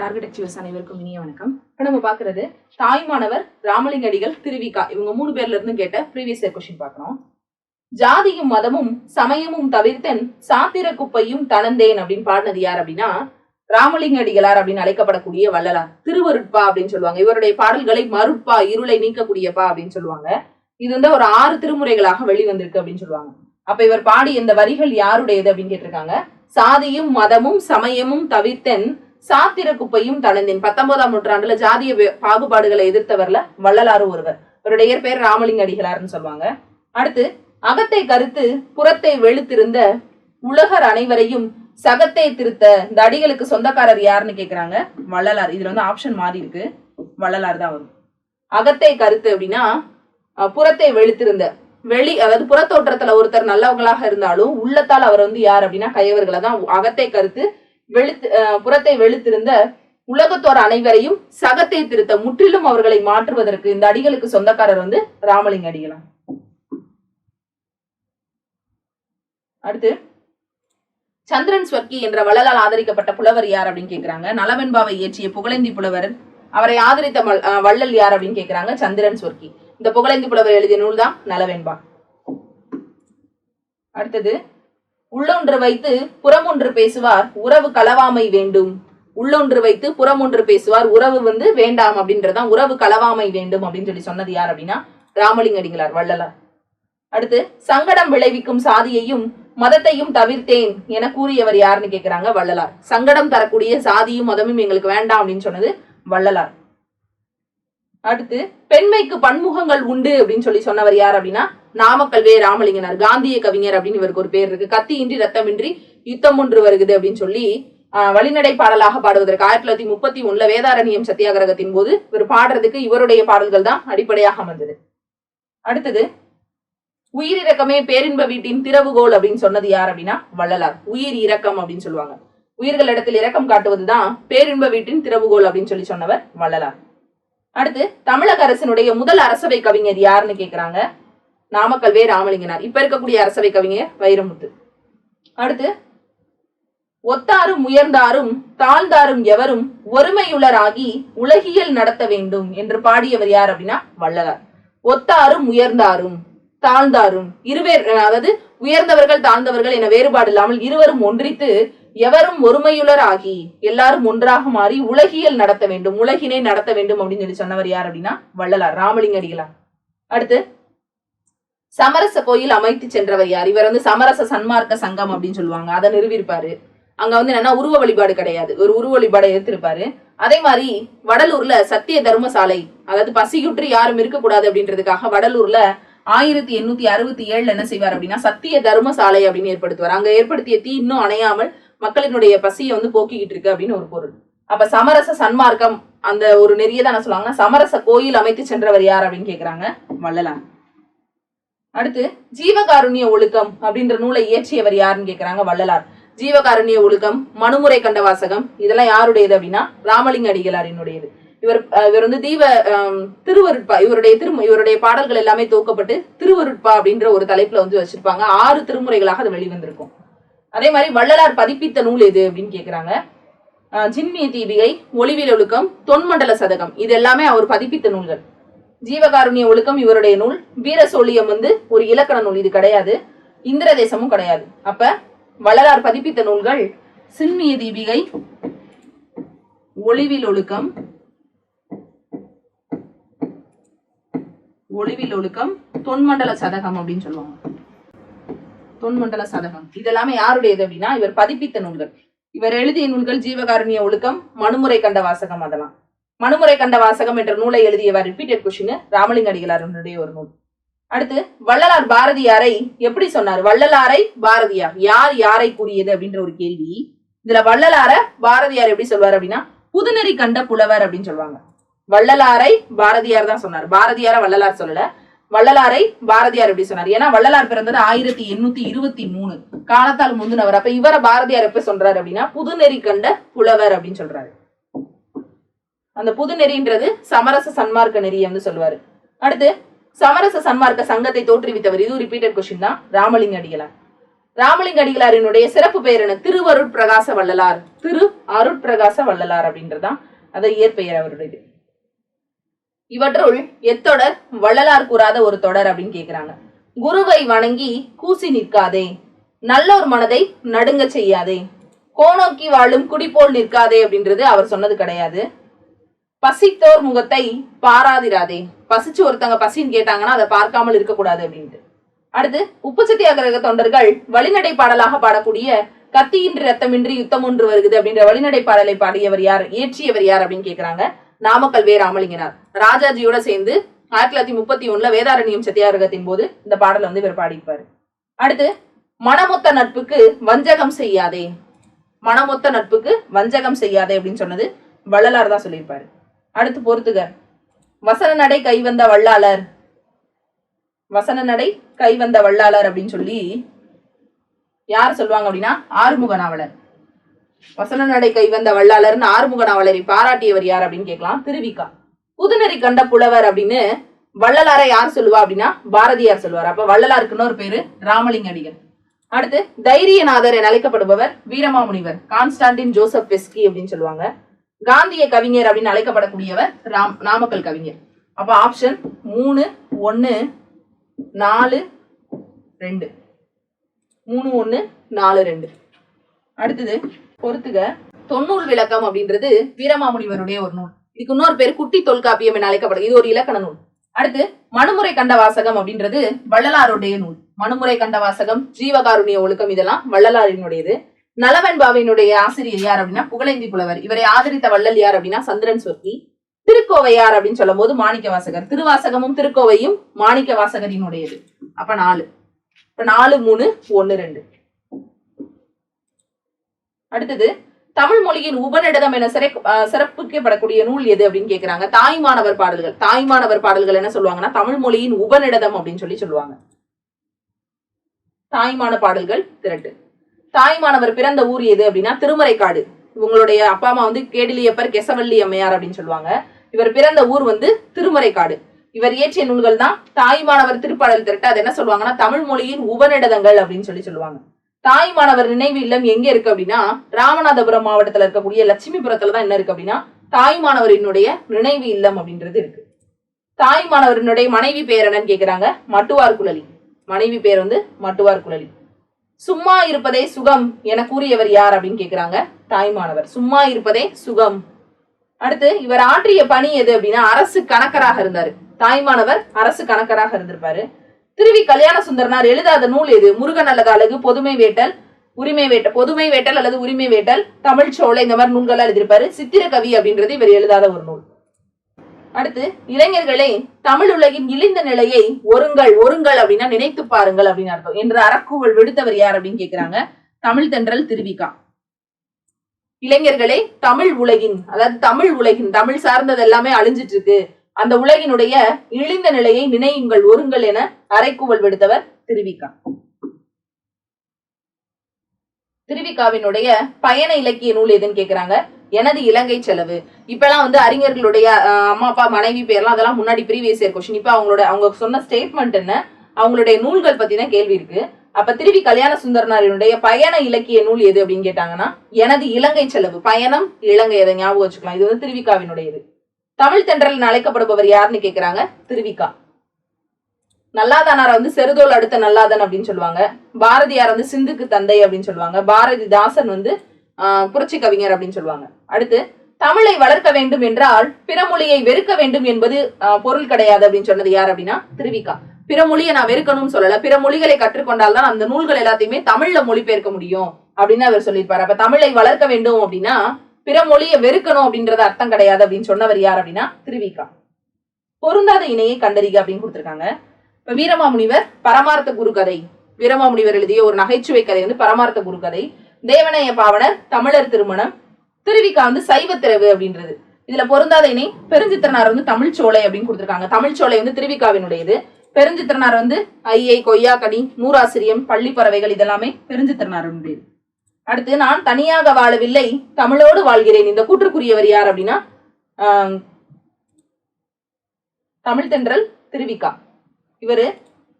Target achievers அனைவருக்கும் இனிய வணக்கம். இப்போ நம்ம பார்க்கறது தாய்மானவர் ராமலிங்க அடிகள் திருவிகா. இவங்க மூணு பேர்ல இருந்து கேட்ட ப்ரீவியஸ் இயர் கொஸ்டின் பார்க்கணும். ஜாதியும் மதமும் சமயமும் தவிர்த்தன் சாத்திர குப்பையும் தனந்தேன் அப்படின்னு பாடினது யார் அப்படின்னா ராமலிங்க அடிகளார் அப்படின்னு அழைக்கப்படக்கூடிய வள்ளலார். திருவருட்பா அப்படின்னு சொல்லுவாங்க. இவருடைய பாடல்களை மருட்பா இருளை நீக்கக்கூடியப்பா அப்படின்னு சொல்லுவாங்க. இது வந்து ஒரு ஆறு திருமுறைகளாக வெளிவந்திருக்கு அப்படின்னு சொல்லுவாங்க. அப்ப இவர் பாடி இந்த வரிகள் யாருடையது அப்படின்னு கேட்டிருக்காங்க. சாதியும் மதமும் சமயமும் தவிர்த்தன் சாத்திர குப்பையும் தளர்ந்தேன். பத்தொன்பதாம் நூற்றாண்டுல ஜாதிய பாகுபாடுகளை எதிர்த்தவர்ல வள்ளலாறு ஒருவர். இவருடைய பேர் ராமலிங்க அடிகளார்னு சொல்லுவாங்க. அடுத்து அகத்தை கருத்து புறத்தை வெளுத்திருந்த உலகர் அனைவரையும் சகத்தை திருத்த இந்த அடிகளுக்கு சொந்தக்காரர் யாருன்னு கேக்குறாங்க? வள்ளலார். இதுல வந்து ஆப்ஷன் மாறி இருக்கு. வள்ளலார் தான் வரும். அகத்தை கருத்து அப்படின்னா புறத்தை வெளுத்திருந்த வெளி அதாவது புறத்தோற்றத்துல ஒருத்தர் நல்லவங்களாக இருந்தாலும் உள்ளத்தால் அவர் வந்து யார் அப்படின்னா கையவர்களை தான் அகத்தை கருத்து வெளுத்து புறத்தை வெளுத்திருந்த உலகத்தோர் அனைவரையும் சகத்தை திருத்த முற்றிலும் அவர்களை மாற்றுவதற்கு இந்த அடிகளுக்கு சொந்தக்காரர் வந்து ராமலிங்க அடிகளாம். அடுத்து சந்திரன் ஸ்வர்க்கி என்ற வள்ளலால் ஆதரிக்கப்பட்ட புலவர் யார் அப்படின்னு கேட்கிறாங்க நலவெண்பாவை இயற்றிய புகழேந்தி புலவர் அவரை ஆதரித்த வள்ளல் யார் அப்படின்னு கேக்குறாங்க. சந்திரன் ஸ்வர்க்கி இந்த புகழேந்தி புலவர் எழுதிய நூல் தான் நலவெண்பா அடுத்தது உள்ளொன்று வைத்து புறமொன்று பேசுவார் உறவு களவாமை வேண்டும். உள்ளொன்று வைத்து புறமொன்று பேசுவார் உறவு வந்து வேண்டாம் அப்படின்றதான் உறவு களவாமை வேண்டும் அப்படின்னு சொல்லி சொன்னது யார் அப்படின்னா ராமலிங்க அடிகளார் வள்ளலார். அடுத்து சங்கடம் விளைவிக்கும் சாதியையும் மதத்தையும் தவிர்த்தேன் என கூறியவர் யாருன்னு கேட்கிறாங்க வள்ளலார். சங்கடம் தரக்கூடிய சாதியும் மதமும் எங்களுக்கு வேண்டாம் அப்படின்னு சொன்னது வள்ளலார். அடுத்து பெண்மைக்கு பன்முகங்கள் உண்டு அப்படின்னு சொல்லி சொன்னவர் யார் அப்படின்னா நாமக்கல் வே ராமலிங்கனார் காந்திய கவிஞர் அப்படின்னு இவருக்கு ஒரு பேர் இருக்கு. கத்தியின்றி ரத்தமின்றி யுத்தம் ஒன்று வருகுது அப்படின்னு சொல்லி ஆஹ், வழிநடை பாடலாக பாடுவதற்கு ஆயிரத்தி தொள்ளாயிரத்தி முப்பத்தி ஒண்ணுல வேதாரண்யம் சத்தியாகிரகத்தின் போது இவர் பாடுறதுக்கு இவருடைய பாடல்கள் தான் அடிப்படையாக அமைந்தது. அடுத்தது உயிரிரக்கமே பேரின்ப வீட்டின் திறவுகோல் அப்படின்னு சொன்னது யார் அப்படின்னா வள்ளலார். உயிர் இரக்கம் அப்படின்னு சொல்லுவாங்க. உயிர்கள் இடத்தில் இரக்கம் காட்டுவதுதான் பேரின்ப வீட்டின் திறவுகோல் அப்படின்னு சொல்லி சொன்னவர் வள்ளலார். அடுத்து தமிழக அரசினுடைய முதல் அரசவை கவிஞர் யாருன்னு கேக்குறாங்க? நாமக்கல் வே ராமலிங்கனார். இப்ப இருக்கக்கூடிய அரசவை கவிஞர் வைரமுத்து. அடுத்து ஒத்தாரும் உயர்ந்தாரும் தாழ்ந்தாரும் எவரும் ஒருமையுளராகி உலகியல் நடத்த வேண்டும் என்று பாடியவர் யார் அப்படின்னா வள்ளலார். ஒத்தாரும் உயர்ந்தாரும் தாழ்ந்தாரும் இருவேர் அதாவது உயர்ந்தவர்கள் தாழ்ந்தவர்கள் என வேறுபாடு இல்லாமல் இருவரும் ஒன்றித்து எவரும் ஒருமையுளர் ஆகி எல்லாரும் ஒன்றாக மாறி உலகியல் நடத்த வேண்டும் உலகினை நடத்த வேண்டும் அப்படின்னு சொல்லி சொன்னவர் யார் அப்படின்னா வள்ளலார் ராமலிங்க அடிகளார் அடுத்து சமரச கோயில் அமைத்து சென்றவர் யார்? இவர் வந்து சமரச சன்மார்க்க சங்கம் அப்படின்னு சொல்லுவாங்க. அதை நிறுவிருப்பாரு அங்க வந்து என்னன்னா உருவ வழிபாடு கிடையாது. ஒரு உருவ வழிபாடை எடுத்திருப்பாரு. அதே மாதிரி வடலூர்ல சத்திய தர்மசாலை அதாவது பசியுற்று யாரும் இருக்கக்கூடாது அப்படின்றதுக்காக வடலூர்ல ஆயிரத்தி எண்ணூத்தி அறுபத்தி ஏழுல என்ன செய்வார் அப்படின்னா சத்திய தர்மசாலை அப்படின்னு ஏற்படுத்துவார். அங்க ஏற்படுத்திய தீ இன்னும் அணையாமல் மக்களினுடைய பசியை வந்து போக்கிக்கிட்டு இருக்கு அப்படின்னு ஒரு பொருள். அப்ப சமரச சன்மார்க்கம் அந்த ஒரு நெறியதான் சொல்லுவாங்கன்னா சமரச கோயில் அமைத்து சென்றவர் யார் அப்படின்னு கேக்குறாங்க? வள்ளலார். அடுத்து ஜீவகாருண்ய ஒழுக்கம் அப்படின்ற நூலை இயற்றியவர் யாருன்னு கேட்கிறாங்க வள்ளலார். ஜீவகாருண்ய ஒழுக்கம் மனுமுறை கண்ட வாசகம் இதெல்லாம் யாருடையது அப்படின்னா ராமலிங்க அடிகளாரினுடையது இவர் இவர் வந்து தீவ திருவருட்பா இவருடைய திரு இவருடைய பாடல்கள் எல்லாமே தூக்கப்பட்டு திருவருட்பா அப்படின்ற ஒரு தலைப்புல வந்து வச்சிருப்பாங்க. ஆறு திருமுறைகளாக அது வெளிவந்திருக்கும். அதே மாதிரி வள்ளலார் பதிப்பித்த நூல் எது அப்படின்னு கேக்குறாங்க. ஜின்மிய தீபிகை ஒளிவில் ஒழுக்கம் தொன்மண்டல சதகம் இது எல்லாமே அவர் பதிப்பித்த நூல்கள். ஜீவகாருண்ய ஒழுக்கம் இவருடைய நூல். வீர சோழியம் வந்து ஒரு இலக்கண நூல். இது கிடையாது. இந்திர தேசமும் கிடையாது. அப்ப வள்ளலார் பதிப்பித்த நூல்கள் சின்மிய தீபிகை ஒளிவில் ஒழுக்கம் ஒளிவில் ஒழுக்கம் தொன்மண்டல சதகம் அப்படின்னு சொல்லுவாங்க. தொன்மண்டல சதகம். இதெல்லாமே யாருடையது அப்படின்னா இவர் பதிப்பித்த நூல்கள். இவர் எழுதிய நூல்கள் ஜீவகாருண்ய ஒழுக்கம் மனுமுறை கண்ட வாசகம் அதெல்லாம். மனுமுறை கண்ட வாசகம் என்ற நூலை எழுதியவர் ரிப்பீட்டட் கொஷின் ராமலிங்க அடிகளாரனுடைய ஒரு நூல். அடுத்து வள்ளலார் பாரதியாரை எப்படி சொன்னார்? வள்ளலாரை பாரதியார். யார் யாரை கூறியது அப்படின்ற ஒரு கேள்வி. இதுல வள்ளலார பாரதியார் எப்படி சொல்வார் அப்படின்னா புதுநெறி கண்ட புலவர் அப்படின்னு சொல்லுவாங்க வள்ளலாரை பாரதியார் தான் சொன்னார். பாரதியார வள்ளலார் சொல்லல. வள்ளலாரை பாரதியார் எப்படி சொன்னார்? ஏன்னா வள்ளலார் பிறந்தது ஆயிரத்தி எண்ணூத்தி இருபத்தி மூணு. காலத்தால் முந்தினவர். அப்ப இவர பாரதியார் எப்ப சொல்றாரு அப்படின்னா புதுநெறி கண்ட புலவர் அப்படின்னு சொல்றாரு. அந்த புது நெறின்றது சமரச சன்மார்க்க நெறி வந்து சொல்லுவாரு. அடுத்து சமரச சன்மார்க்க சங்கத்தை தோற்றுவித்தவர் இது ரிப்பீட்டட் கொஸ்டின் தான். ராமலிங்க அடிகளார். ராமலிங்க அடிகளாரினுடைய சிறப்பு பெயர் என்ன? திருவருட்பிரகாச வள்ளலார். திரு அருட்பிரகாச வள்ளலார் அப்படின்றதான் அதை இயற்பெயர் அவருடையது. இவற்றுள் எத்தொடர் வள்ளலார் கூறாத ஒரு தொடர் அப்படின்னு கேக்குறாங்க. குருவை வணங்கி கூசி நிற்காதே. நல்லோர் மனதை நடுங்க செய்யாதே. கோநோக்கி வாழும் குடிபோல் நிற்காதே அப்படின்றது அவர் சொன்னது கிடையாது. பசித்தோர் முகத்தை பாராதிராதே. பசிச்சு ஒருத்தங்க பசின்னு கேட்டாங்கன்னா அதை பார்க்காமல் இருக்கக்கூடாது அப்படின்ட்டு. அடுத்து உப்பு சத்தியாகிரக தொண்டர்கள் வழிநடை பாடலாக பாடக்கூடிய கத்தியின்றி ரத்தமின்றி யுத்தம் ஒன்று வருகுது அப்படின்ற வழிநடை பாடலை பாடியவர் யார் இயற்றியவர் யார் அப்படின்னு கேட்கிறாங்க நாமக்கல் வே ராமலிங்கனார் ராஜாஜியோட சேர்ந்து ஆயிரத்தி தொள்ளாயிரத்தி முப்பத்தி ஒண்ணுல வேதாரண்யம் சத்தியாகிரகத்தின் போது இந்த பாடலை வந்து இவர் பாடியிருப்பாரு. அடுத்து மனமொத்த நட்புக்கு வஞ்சகம் செய்யாதே. மனமொத்த நட்புக்கு வஞ்சகம் செய்யாதே அப்படின்னு சொன்னது வள்ளலார் தான் சொல்லியிருப்பாரு. அடுத்து பொறுத்துக. வசன நடை கைவந்த வள்ளாளர் வசன நடை கைவந்த வள்ளாளர் அப்படின்னு சொல்லி யார் சொல்லுவாங்க அப்படின்னா ஆறுமுக நாவலர். வசன நடை கைவந்த வள்ளாளர்னு ஆறுமுக நாவலரை பாராட்டியவர் யார் அப்படின்னு கேட்கலாம். திருவிக்கா. புதுநெறி கண்ட புலவர் அப்படின்னு வள்ளலாரை யார் சொல்லுவா அப்படின்னா பாரதியார் சொல்லுவார். அப்ப வள்ளலாருக்குன்னு ஒரு பேரு ராமலிங்க அடிகள். அடுத்து தைரியநாதர் என அழைக்கப்படுபவர் வீரமாமுனிவர். கான்ஸ்டான்டின் ஜோசப் பெஸ்கி அப்படின்னு சொல்லுவாங்க. காந்திய கவிஞர் அப்படின்னு அழைக்கப்படக்கூடியவர் ராம் நாமக்கல் கவிஞர். அப்ப ஆப்ஷன் மூணு ஒன்னு நாலு ரெண்டு. மூணு ஒண்ணு நாலு ரெண்டு. அடுத்தது பொறுத்துக. தொண்ணூறு விளக்கம் அப்படின்றது வீரமாமுனிவருடைய ஒரு நூல். இதுக்கு இன்னொரு பேர் குட்டி தொல்காப்பியம் என அழைக்கப்படும். இது ஒரு இலக்கண நூல். அடுத்து மனுமுறை கண்ட வாசகம் அப்படின்றது வள்ளலாருடைய நூல். மனுமுறை கண்ட வாசகம் ஜீவகாருண்ய ஒழுக்கம் இதெல்லாம் வள்ளலாரினுடையது. நலவன்பாவினுடைய ஆசிரியர் யார் அப்படின்னா புகழேந்தி புலவர். இவரை ஆதரித்த வள்ளல் யார் அப்படின்னா சந்திரன் சொர்க்கி. திருக்கோவையார் அப்படின்னு சொல்லும் போது மாணிக்க வாசகர் திருவாசகமும் திருக்கோவையும் மாணிக்க வாசகரினுடையது அப்ப நாலு. இப்ப நாலு மூணு ஒன்னு ரெண்டு. அடுத்தது தமிழ் மொழியின் உபநிடதம் என சிறை அஹ் சிறப்பிக்கப்படக்கூடிய நூல் எது அப்படின்னு கேக்குறாங்க. தாய்மானவர் பாடல்கள். தாய்மானவர் பாடல்கள் என்ன சொல்லுவாங்கன்னா தமிழ் மொழியின் உபநிடதம் அப்படின்னு சொல்லி சொல்லுவாங்க. தாய்மான பாடல்கள் திரட்டு. தாய்மானவர் பிறந்த ஊர் எது அப்படின்னா திருமறைக்காடு. இவங்களுடைய அப்பா அம்மா வந்து கேடிலியப்பர் கெசவள்ளி அம்மையார் அப்படின்னு சொல்லுவாங்க. இவர் பிறந்த ஊர் வந்து திருமறைக்காடு. இவர் இயற்றிய நூல்கள் தான் தாய்மானவர் திருப்பாடல் திரட்டு அது என்ன சொல்லுவாங்கன்னா தமிழ் மொழியின் உபநிடதங்கள் அப்படின்னு சொல்லி சொல்லுவாங்க. தாய்மானவர் நினைவு இல்லம் எங்க இருக்கு அப்படின்னா ராமநாதபுரம் மாவட்டத்துல இருக்கக்கூடிய லட்சுமிபுரத்துல தான் என்ன இருக்கு அப்படின்னா தாய்மானவரினுடைய நினைவு இல்லம் அப்படின்றது இருக்கு. தாய்மானவரினுடைய மனைவி பேர் என்னன்னு கேக்குறாங்க மட்டுவார் குழலி. மனைவி பேர் வந்து மட்டுவார் குழலி. சும்மா இருப்பதே சுகம் என கூறியவர் யார் அப்படின்னு கேக்குறாங்க தாய்மானவர். சும்மா இருப்பதே சுகம். அடுத்து இவர் ஆற்றிய பணி எது அப்படின்னா அரசு கணக்கராக இருந்தாரு. தாய்மானவர் அரசு கணக்கராக இருந்திருப்பாரு. திருவி கல்யாண சுந்தரனார் எழுதாத நூல் எது? முருகன் அல்லது அழகு பொதுமை வேட்டல் உரிமை வேட்டல் பொதுமை வேட்டல் அல்லது உரிமை வேட்டல் தமிழ் சோலை இந்த மாதிரி நூல்கள்லாம் எழுதியிருப்பாரு. சித்திர கவி அப்படின்றது இவர் எழுதாத ஒரு நூல். அடுத்து இளைஞர்களே தமிழ் உலகின் இழிந்த நிலையை ஒருங்கள் ஒருங்கள் அப்படின்னா நினைத்து பாருங்கள் அப்படின்னு அர்த்தம். என்று அறக்கூவல் விடுத்தவர் யார் அப்படின்னு கேக்குறாங்க? தமிழ் தென்றல் திருவிக்கா இளைஞர்களே தமிழ் உலகின் அதாவது தமிழ் உலகின் தமிழ் சார்ந்தது எல்லாமே அழிஞ்சிட்டு இருக்கு அந்த உலகினுடைய இழிந்த நிலையை நினையுங்கள் ஒருங்கள் என அரைக்கூவல் விடுத்தவர் திருவிக்கா திருவிக்காவினுடைய பயண இலக்கிய நூல் எதுன்னு கேக்குறாங்க? எனது இலங்கை செலவு. இப்பெல்லாம் வந்து அறிஞர்களுடைய அம்மா அப்பா மனைவி பேர்லாம் அதெல்லாம் முன்னாடி ப்ரீவியஸ் இயர் கொஸ்டின் இப்ப அவங்களோட அவங்க சொன்ன ஸ்டேட்மெண்ட் என்ன? அவங்களுடைய நூல்கள் பத்தி தான் கேள்வி இருக்கு. அப்ப திருவி கல்யாண சுந்தரனாரினுடைய பயண இலக்கிய நூல் எது அப்படின்னு கேட்டாங்கன்னா எனது இலங்கை செலவு. பயணம் இலங்கை அதை ஞாபகம் வச்சுக்கலாம். இது வந்து திருவிக்காவினுடையது. தமிழ் தென்றல் அழைக்கப்படுபவர் யாருன்னு கேக்குறாங்க? திருவிக்கா. நல்லாதானார வந்து செருதோல் அடுத்த நல்லாதன் அப்படின்னு சொல்லுவாங்க. பாரதியார் வந்து சிந்துக்கு தந்தை அப்படின்னு சொல்லுவாங்க. பாரதிதாசன் வந்து புரட்சி கவிஞர் அப்படின்னு சொல்லுவாங்க. அடுத்து தமிழை வளர்க்க வேண்டும் என்றால் பிறமொழியை வெறுக்க வேண்டும் என்பது பொருள் கிடையாது அப்படின்னு சொன்னது யார் அப்படின்னா திருவிக்கா. பிற மொழியை நான் வெறுக்கணும்னு சொல்லல. பிற மொழிகளை கற்றுக்கொண்டால் தான் அந்த நூல்கள் எல்லாத்தையுமே தமிழ்ல மொழிபெயர்க்க முடியும் அப்படின்னு அவர் சொல்லியிருப்பாரு. அப்ப தமிழை வளர்க்க வேண்டும் அப்படின்னா பிற மொழியை வெறுக்கணும் அப்படின்றது அர்த்தம் கிடையாது அப்படின்னு சொன்னவர் யார் அப்படின்னா திருவிக்கா. பொருந்தாத இணையை கண்டறிக அப்படின்னு கொடுத்திருக்காங்க. வீரமாமுனிவர் பரமார்த்த குருகதை வீரமாமுனிவர் எழுதிய ஒரு நகைச்சுவை கதை வந்து பரமார்த்த குருகதை தேவனைய பாவனர் தமிழர் திருமணம் திருவிக்கா வந்து சைவத்திரவு அப்படின்றது. இதுல பொருந்தாத இணை பெருஞ்சித்திரனார் வந்து தமிழ் சோலை அப்படின்னு கொடுத்துருக்காங்க. தமிழ் சோலை வந்து திருவிக்காவினுடையது பெருஞ்சித்திரனார் வந்து ஐயை கொய்யாக்கனி நூறாசிரியம் பள்ளி பறவைகள் இதெல்லாமே பெருஞ்சித்திரனாருடையது. அடுத்து நான் தனியாக வாழவில்லை தமிழோடு வாழ்கிறேன். இந்த கூற்றுக்குரியவர் யார் அப்படின்னா ஆஹ், தமிழ் தென்றல் திருவிக்கா இவர்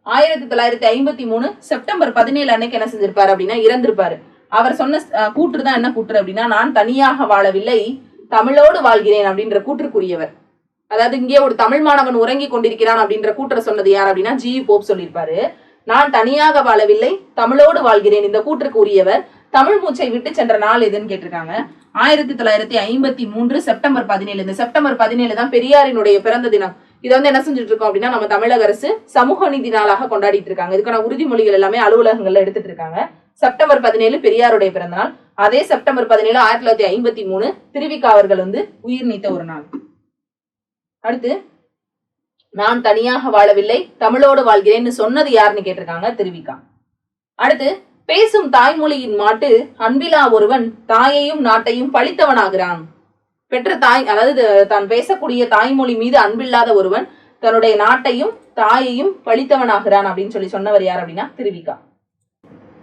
ஆயிரத்தி தொள்ளாயிரத்தி ஐம்பத்தி மூணு செப்டம்பர் பதினேழு அன்னைக்கு என்ன செஞ்சிருப்பாரு அப்படின்னா இறந்திருப்பாரு. அவர் சொன்ன கூற்றுதான் கூற்று தான் என்ன கூற்று அப்படின்னா நான் தனியாக வாழவில்லை தமிழோடு வாழ்கிறேன் அப்படின்ற கூற்றுக்குரியவர். அதாவது இங்கே ஒரு தமிழ் மாணவன் உறங்கி கொண்டிருக்கிறான் அப்படின்ற கூற்றை சொன்னது யார் அப்படின்னா ஜி. போப் சொல்லியிருப்பாரு. நான் தனியாக வாழவில்லை தமிழோடு வாழ்கிறேன் இந்த கூற்றுக்கு உரியவர் தமிழ் மூச்சை விட்டு சென்ற நாள் எதுன்னு கேட்டிருக்காங்க. ஆயிரத்தி தொள்ளாயிரத்தி ஐம்பத்தி மூன்று செப்டம்பர் பதினேழு. இந்த செப்டம்பர் பதினேழு தான் பெரியாரினுடைய பிறந்த தினம். இதை வந்து என்ன செஞ்சுட்டு இருக்கோம் அப்படின்னா நம்ம தமிழக அரசு சமூக நீதி நாளாக கொண்டாடிட்டு இருக்காங்க. இதுக்கான உறுதிமொழிகள் எல்லாமே அலுவலகங்கள்ல எடுத்துட்டு இருக்காங்க. செப்டம்பர் பதினேழு பெரியாருடைய பிறந்தநாள் அதே செப்டம்பர் பதினேழு ஆயிரத்தி தொள்ளாயிரத்தி ஐம்பத்தி மூணு திருவிக்கா அவர்கள் வந்து உயிர் நீத்த ஒரு நாள். அடுத்து நான் தனியாக வாழவில்லை தமிழோடு வாழ்கிறேன்னு சொன்னது யாருன்னு கேட்டிருக்காங்க திருவிக்கா. அடுத்து பேசும் தாய்மொழியின் மாட்டு அன்பிலா ஒருவன் தாயையும் நாட்டையும் பழித்தவனாகிறான். பெற்ற தாய் அதாவது தான் பேசக்கூடிய தாய்மொழி மீது அன்பில்லாத ஒருவன் தன்னுடைய நாட்டையும் தாயையும் பழித்தவனாகிறான் அப்படின்னு சொல்லி சொன்னவர் யார் அப்படின்னா திருவிக்கா.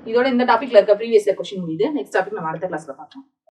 இதோட இந்த டாபிக்ல இருக்க ப்ரீவியஸ் கொஸ்டின் முடியுது. நெக்ஸ்ட் டாபிக் நம்ம அடுத்த கிளாஸ்ல பார்க்கலாம்.